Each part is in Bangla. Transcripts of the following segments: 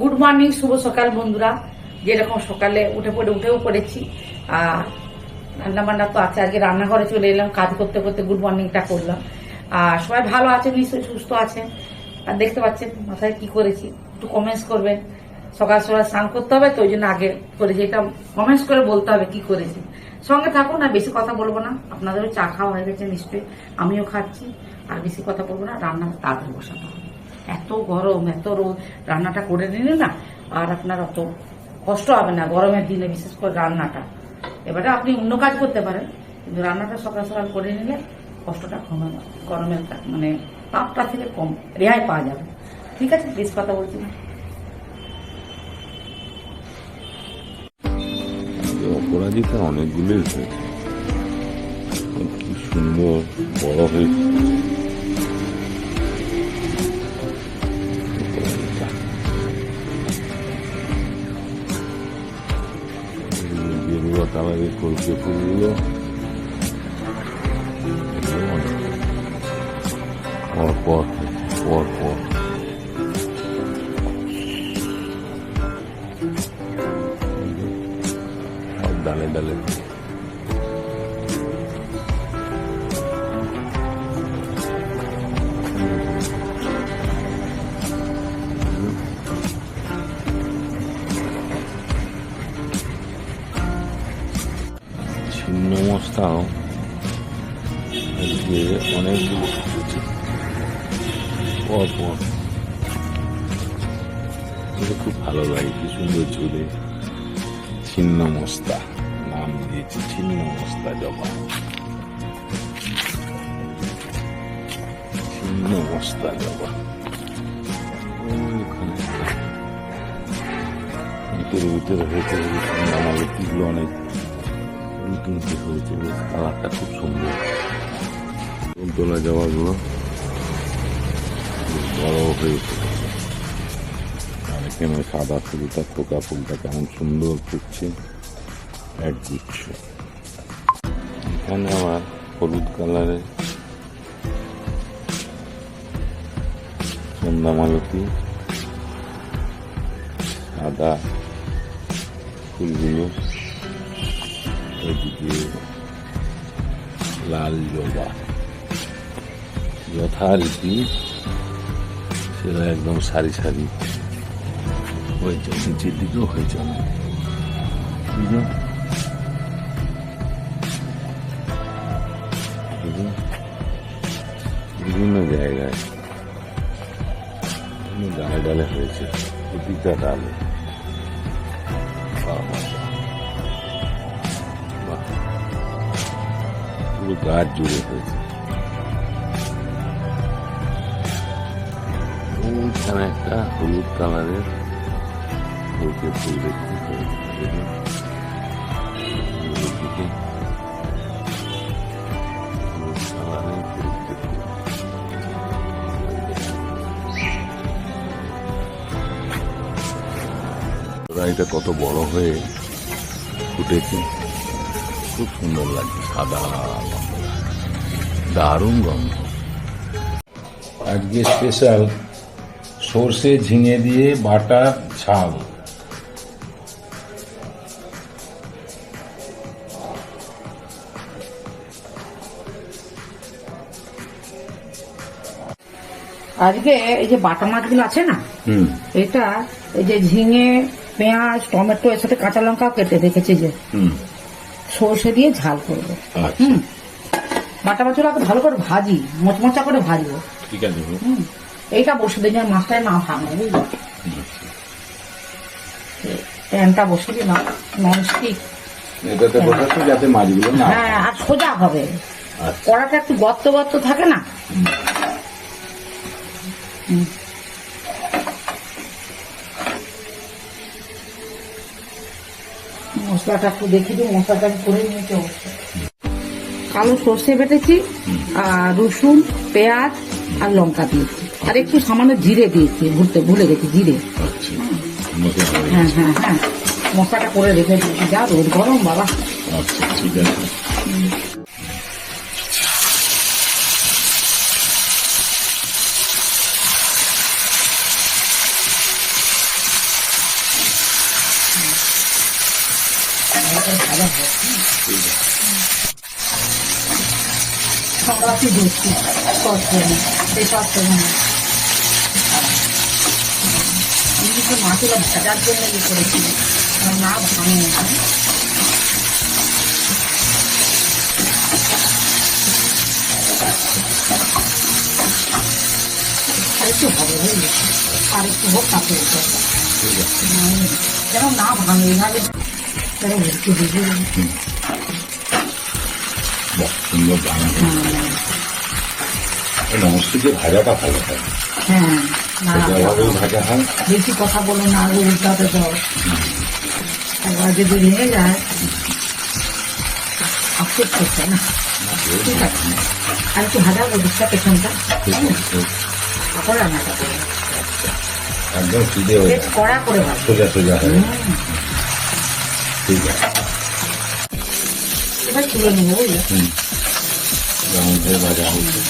গুড মর্নিং, শুভ সকাল বন্ধুরা। যেরকম সকালে উঠে পড়ে, উঠেও পড়েছি। আর রান্না বান্না তো আছে, আজকে রান্নাঘরে চলে এলাম, কাজ করতে করতে গুড মর্নিংটা করলাম। আর সবাই ভালো আছে নিশ্চয়ই সুস্থ আছেন? আর দেখতে পাচ্ছেন, মাথায় কি করেছি, একটু কমেন্টস করবেন। সকাল সকাল স্নান করতে হবে, তো ওই জন্য আগে করেছি, এটা কমেন্টস করে বলতে হবে কি করেছি। সঙ্গে থাকুন, আর বেশি কথা বলব না। আপনাদেরও চা খাওয়া হয়ে গেছে, নিশ্চয়ই। আমিও খাচ্ছি, আর বেশি কথা বলব না, রান্না তাড়াতাড়ি বসাতে হবে। এত গরম, এত রোদ, রান্নাটা করে নিলে না আর আপনার অত কষ্ট হবে না গরমের দিনে, বিশেষ করে রান্নাটা। এবারে আপনি অন্য কাজ করতে পারেন, কিন্তু রান্নাটা সকাল সকাল করে নিলে কষ্টটা কমে। গরমের মানে তাপটা থেকে কম, রেহাই পাওয়া যাবে। ঠিক আছে, বেশ কথা বলছি না। অপরাজিতা অনেকগুলোই হয়েছে। সুন্দর, বড় হয়েছে। গেরুয়া কালারের কলকে ফুলগুলো এগুলো অনেক। পর পর পর ডালে আজকে অনেকগুলো ফুটেছে পর পর। এটা খুব ভালো লাগে, কি সুন্দর ঝুলে ছিন্ন মস্তা, নাম দিয়েছে ছিন্ন মস্তা জবা। ছিন্ন মস্তা জবা। ভিতরে ভিতরে হয়েছে, আমাদের তীব্র অনেক উঁচু উঁচু হয়েছে কালারটা খুব সুন্দর। তোলা বেশ বড় হয়ে উঠেছে আর এখানে সাদা ফুলটা থোকা ফুলটা কেমন সুন্দর ফুটছে, এক গুচ্ছ এখানে আমার হলুদ কালারের সন্ধ্যা মালতী, সাদা ফুলগুলো। এদিকে লাল জবা। যথারীতি সেটা একদম সারি সারি। হয়েছে নিচের দিকেও হয়েছে? বিভিন্ন জায়গায়। ডালে ডালে হয়েছে। প্রতিটা ডালে। পুরো গাছ জুড়ে হয়েছে ওইখানে একটা হলুদ কালারের ফুলকে ফুল এটা কত বড় হয়ে ফুটেছে খুব সুন্দর লাগছে সাদা দারুণ গন্ধ। আজকে স্পেশাল সর্ষে ঝিঙে দিয়ে বাটার ছাল আজকে এই যে বাটা মাছগুলো আছে না হুম। এটা এই যে ঝিঙে পেঁয়াজ টমেটো এর সাথে কাঁচা লঙ্কা কেটে রেখেছি যে। হুম। সর্ষে দিয়ে ঝাল করব। আচ্ছা। হুম। বাটা আগে ভালো করে ভাজি মচমচা করে ভাজবো। ঠিক আছে হুম। এইটা বসে দিন যেন মাছটায় না ভাঙে বুঝলো? প্যানটা বসে দিলাম ননস্টিক এটাতে বসাচ্ছি যাতে মাছগুলো না হ্যাঁ আর সোজা হবে। আচ্ছা। কড়াটা একটু গর্ত গর্ত থাকে না? হুম। মশলাটা একটু দেখে দিই মশলাটা আমি করে নিয়েছি অবশ্যই। কালো সর্ষে বেটেছি আর রসুন পেঁয়াজ আর লঙ্কা দিয়েছি। আর একটু সামান্য জিরে দিয়েছি ভুলতে ভুলে গেছি জিরে। হ্যাঁ হ্যাঁ হ্যাঁ। মশলাটা করে রেখে দিয়েছি। যা রোদ গরম বাবা। আচ্ছা ঠিক আছে। ঠিক দিচ্ছি সস করে সেই সস না কিন্তু মাছগুলো ভাজার জন্য ইয়ে করেছি আর না ভাঙে একটু হবে বুঝলি আর একটু হোক তারপরে হুম, যেন না ভাঙে এইভাবে যেন একটু বুঝে সুন্দর এই নমস্তিকে ভাজাটা ভালো হয় হ্যাঁ ভাজা হয়। বেশি কথা বলে না আগে উল্টাতে দাও একবার যদি ভেঙে যায় আফসোস করছে না। ঠিক আছে। আর একটু ভাজা দিকটা পেছনটা। রান্নাটা করব একদম কড়া করে ভাজবো সোজা সোজা হয়ে ঠিক আছে এবার তুলে নেব হুম যেমন ভাবে ভাজা হয়েছে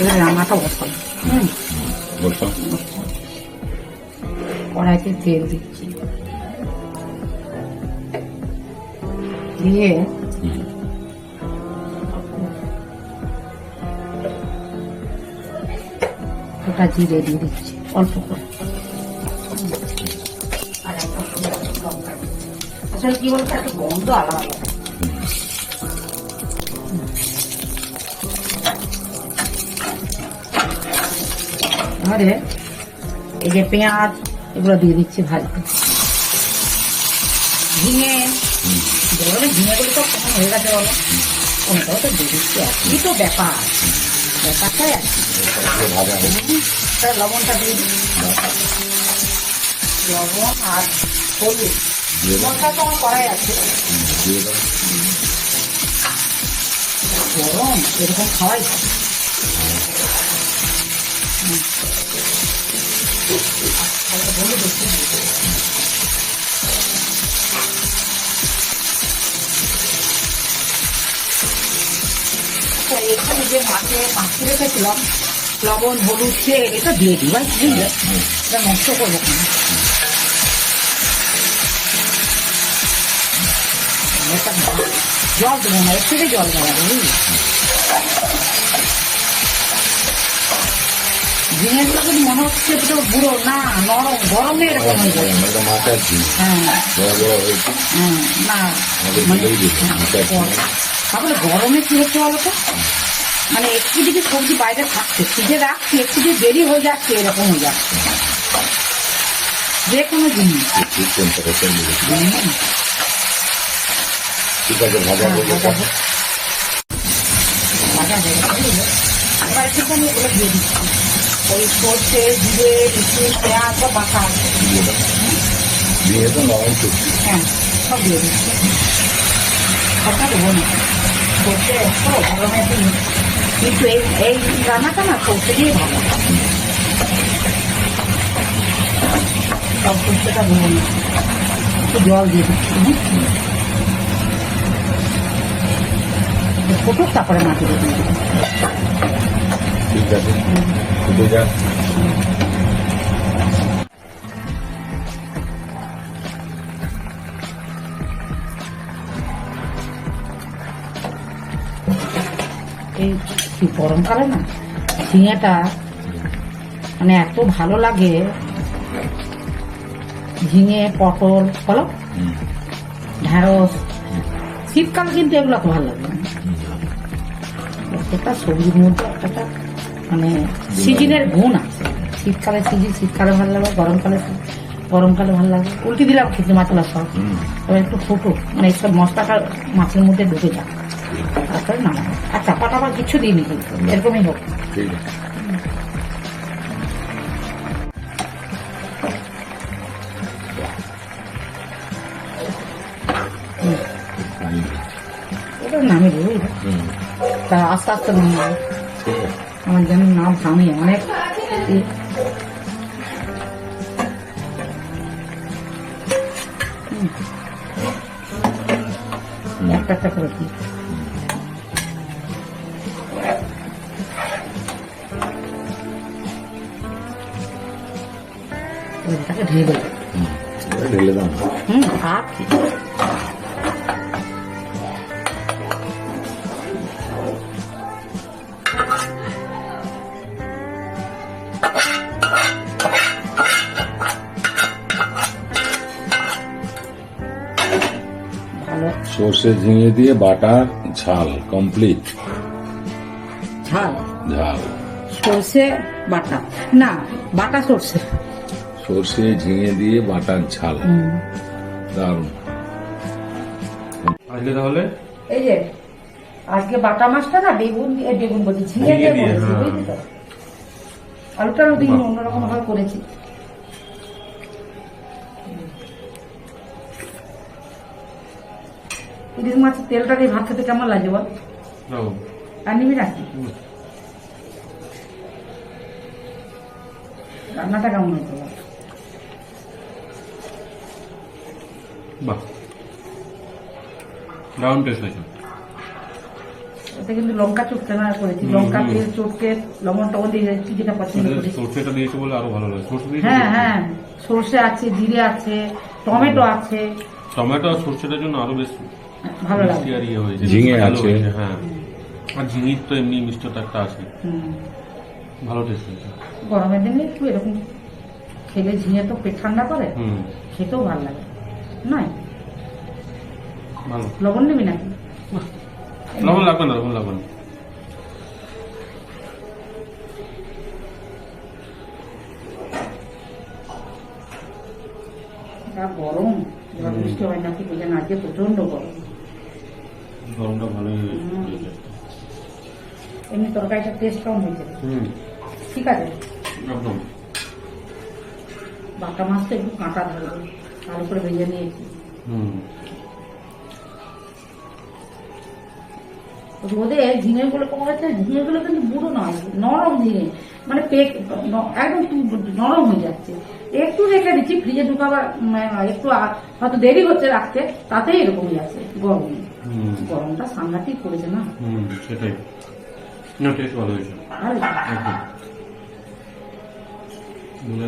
এবার রান্নাটা বসাবো হুম বলছো কড়াইতে তেল দিচ্ছি দিয়ে ওটা জিরে দিয়ে দিচ্ছি অল্প করে। আসলে কি বলতো একটা গন্ধ আলাদা। এবারে এই যে পেঁয়াজ এগুলো দিয়ে দিচ্ছি ভাজতে ঝিঙে বলে ঝিঙেগুলো তো কখন হয়ে গেছে বলো? কোনটাও তো দিয়ে একই তো ব্যাপার? ব্যাপারটাই তার লবণটা দিয়ে দিই। লবণ আর হলুদ। লঙ্কা তো আমার কড়াই আছে। গরম, এরকম খাওয়াই ভালো। হলুদ এখানে যে মাছে মাছ রেখেছিলাম লবণ হলুদ তেল এটা দিয়ে দিই ভাই বুঝলে এটা নষ্ট করব জল দেবো না একটু জল দেবো বুঝলি যখন মনে হচ্ছে তো বুড়ো না নরম গরমে এরকম হ্যাঁ, না তাহলে গরমে কি হচ্ছে বলতো মানে একটু দিকে সবজি বাইরে থাকছে ফ্রিজে রাখছি একটু দিয়ে দেরি হয়ে যাচ্ছে এরকম হয়ে যাচ্ছে। যে কোনো জিনিস। ঠিক আছে ভাজা হ্যাঁ, ভাজা গেছে? একটুখানি ওগুলো দিয়ে দিচ্ছি। ওই সর্ষে জিরে রসুন পেঁয়াজ বা আছে। দিয়ে দাও। তো লবণ হ্যাঁ সব দিয়ে দিচ্ছি। সবটা দেবো না। সর্ষে একটু একটু কিন্তু এই এই রান্নাটা না সর্ষে দিয়ে ভালো সব না একটু জল দিয়ে দিচ্ছি ফুটুক তারপরে মাটি দিয়ে ঠিক আছে এই গরমকালে না? ঝিঙেটা মানে এত ভালো লাগে। ঝিঙে পটল বলো? ঢেঁড়স শীতকালে কিন্তু এগুলো তো ভালো লাগে। না প্রত্যেকটা সবজির মধ্যে একটা মানে সিজনের গুণ আছে। শীতকালে সিজন শীতকালে ভালো লাগে গরমকালে গরমকালে ভালো লাগে। উল্টে দিলাম কিন্তু মশলা সব। এবার একটু ফুটুক। মানে এইসব মশলাটা মাছের মধ্যে ঢুকে যাক। তারপরে নামাবো আর চাপা টাপা কিছু দিইনি কিন্তু। এরকমই হোক। ঠিক আছে। হুম। ওটা নামে দেবো তা আস্তে আস্তে আছে। আমার যেন নাম ভাঙে অনেক। একটা একটা করে ওইটাকে ঢেলে ঢেলে দাও হুম আর কি সর্ষে ঝিঙে দিয়ে বাটার ঝাল কমপ্লিট ঝাল। ঝাল। সর্ষে বাটা। না বাটা সর্ষে। সর্ষে ঝিঙে দিয়ে বাটার ঝাল। দারুণ। আজকে তাহলে? এই যে আজকে বাটা মাছটা না বেগুন দিয়ে বেগুন বলছি ঝিঙে দিয়ে দিয়ে, করেছি হ্যাঁ। বুঝলি তো? আলুটা দিন বাহ। অন্যরকম ভাবে করেছি। ইলিশ মাছের তেলটা দিয়ে ভাত খেতে কেমন লাগে বল? আর নিবি নাকি? রান্নাটা কেমন হয়েছে বল? বাহ। দারুণ টেস্ট হয়েছে। ওতে কিন্তু লঙ্কা চটকে না করেছি। লঙ্কা তেল চটকে লবণ টবণ দিয়ে কি যেটা পছন্দ করেছি সর্ষেটা দিয়েছে বলে আরও ভালো লাগে। সর্ষে হ্যাঁ হ্যাঁ। সর্ষে আছে জিরে আছে টমেটো আছে। টমেটো আর সর্ষেটার জন্য আরও বেশ ভালো লাগে। আর ইয়ে হয়েছে। ঝিঙে আছে। হ্যাঁ। আর ঝিঙির তো এমনি মিষ্টতা একটা আছে। ভালো টেস্ট হয়েছে। গরমের দিনে একটু এরকম খেলে ঝিঙে তো পেট ঠান্ডা করে হুম। খেতেও ভালো লাগে। নয় ভালো। লবণ নিবি নাকি? লবণ লাগবে না লবণ লাগবে না। গরম বৃষ্টি হয় নাকি বুঝে না আজকে প্রচণ্ড গরম। গরমটা ভালোই। এমনি তরকারিটা টেস্ট কম হয়েছে। হুম। ঠিক আছে? একদম। বাটা মাছটা একটু কাঁটা ধরবে। ভালো করে ভেজে নিয়েছি রোদে ঝিঙে গুলো গেছে ঝিঙে গুলো কিন্তু বুড়ো নয় নরম ঝিঙে মানে পেক একদম নরম হয়ে যাচ্ছে একটু রেখে দিচ্ছি ফ্রিজে ঢুকাবার একটু হয়তো দেরি হচ্ছে রাখতে তাতেই এরকমই আছে গরম গরমটা সাংঘাতিক পড়েছে না সেটাই ভালো হয়েছে ভালো একদম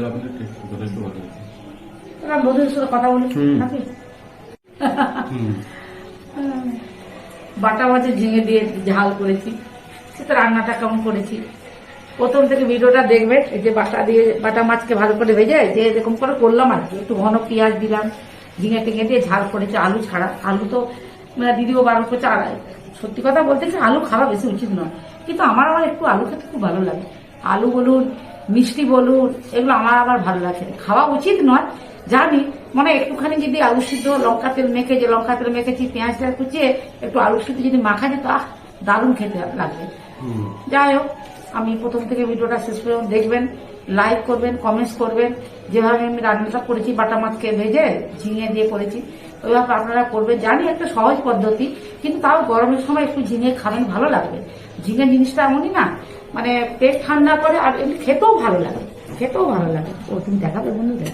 আপনাদের টেস্ট ভালো হয়েছে এবার বন্ধুদের সাথে কথা বলি। নাকি? বাটা মাছের ঝিঙে দিয়ে ঝাল করেছি। সেটা রান্নাটা কেমন করেছি? প্রথম থেকে ভিডিওটা দেখবেন এই যে বাটা দিয়ে বাটা মাছকে ভালো করে ভেজে যে এরকম করে করলাম আর কি। একটু ঘন পেঁয়াজ দিলাম ঝিঙে টিঙে দিয়ে ঝাল করেছি আলু ছাড়া। আলু তো মানে দিদিও বারণ করছে আর সত্যি কথা বলতে আলু খাওয়া বেশি উচিত নয়। কিন্তু আমার আবার একটু আলু খেতে খুব ভালো লাগে। আলু বলুন মিষ্টি বলুন এগুলো আমার আবার ভালো লাগে। খাওয়া উচিত নয় জানি মানে একটুখানি যদি আলু সিদ্ধ লঙ্কা তেল মেখে যে লঙ্কা তেল মেখেছি পেঁয়াজ তেল কুচিয়ে একটু আলু সিদ্ধ যদি মাখা যেত আহ দারুণ খেতে লাগবে। যাই হোক আমি প্রথম থেকে ভিডিওটা শেষ পর্যন্ত দেখবেন লাইক করবেন কমেন্টস করবেন। যেভাবে আমি রান্নাটা করেছি বাটা মাছকে ভেজে ঝিঙে দিয়ে করেছি ওইভাবে আপনারা করবেন। জানি একটা সহজ পদ্ধতি কিন্তু তাও গরমের সময় একটু ঝিঙে খাবেন ভালো লাগবে। ঝিঙে জিনিসটা এমনই না মানে পেট ঠান্ডা করে আর এমনি খেতেও ভালো লাগে খেতেও ভালো লাগে। ও তুমি দেখাবে বন্ধুদের?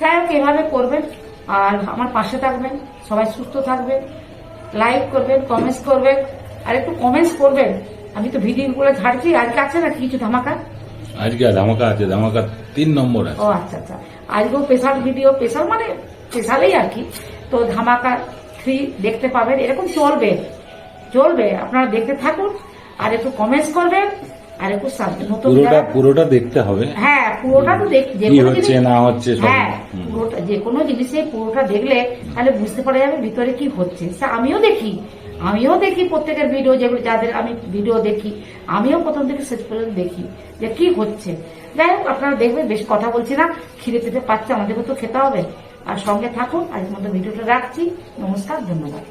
যাই হোক এভাবে করবেন। আর আমার পাশে থাকবেন। সবাই সুস্থ থাকবেন। লাইক করবেন কমেন্টস করবেন। আর একটু কমেন্টস করবেন। আমি তো ভিডিওগুলো ছাড়ছি আজকে আছে না কিছু ধামাকা? আজকে ধামাকা আছে। ধামাকা তিন নম্বর আছে। ও আচ্ছা আচ্ছা। আজকেও স্পেশাল ভিডিও স্পেশাল মানে স্পেশালেই আর কি। তো ধামাকা থ্রি দেখতে পাবেন। এরকম চলবে। চলবে। আপনারা দেখতে থাকুন। আর একটু কমেন্টস করবেন। আর একটু পুরোটা পুরোটা দেখতে হবে। হ্যাঁ পুরোটা তো দেখ যে কোনো হচ্ছে না হচ্ছে হ্যাঁ পুরোটা যে কোনো জিনিসে পুরোটা দেখলে তাহলে বুঝতে পারা যাবে ভিতরে কি হচ্ছে। আমিও দেখি। আমিও দেখি প্রত্যেকের ভিডিও যেগুলো যাদের আমি ভিডিও দেখি। আমিও প্রথম থেকে শেষ পর্যন্ত দেখি যে কি হচ্ছে। যাই হোক আপনারা দেখবেন বেশ কথা বলছি না। খিদে পেতে পাচ্ছে আমাদেরকে তো খেতে হবে। আর সঙ্গে থাকুন আজকের মতো ভিডিওটা রাখছি। নমস্কার ধন্যবাদ।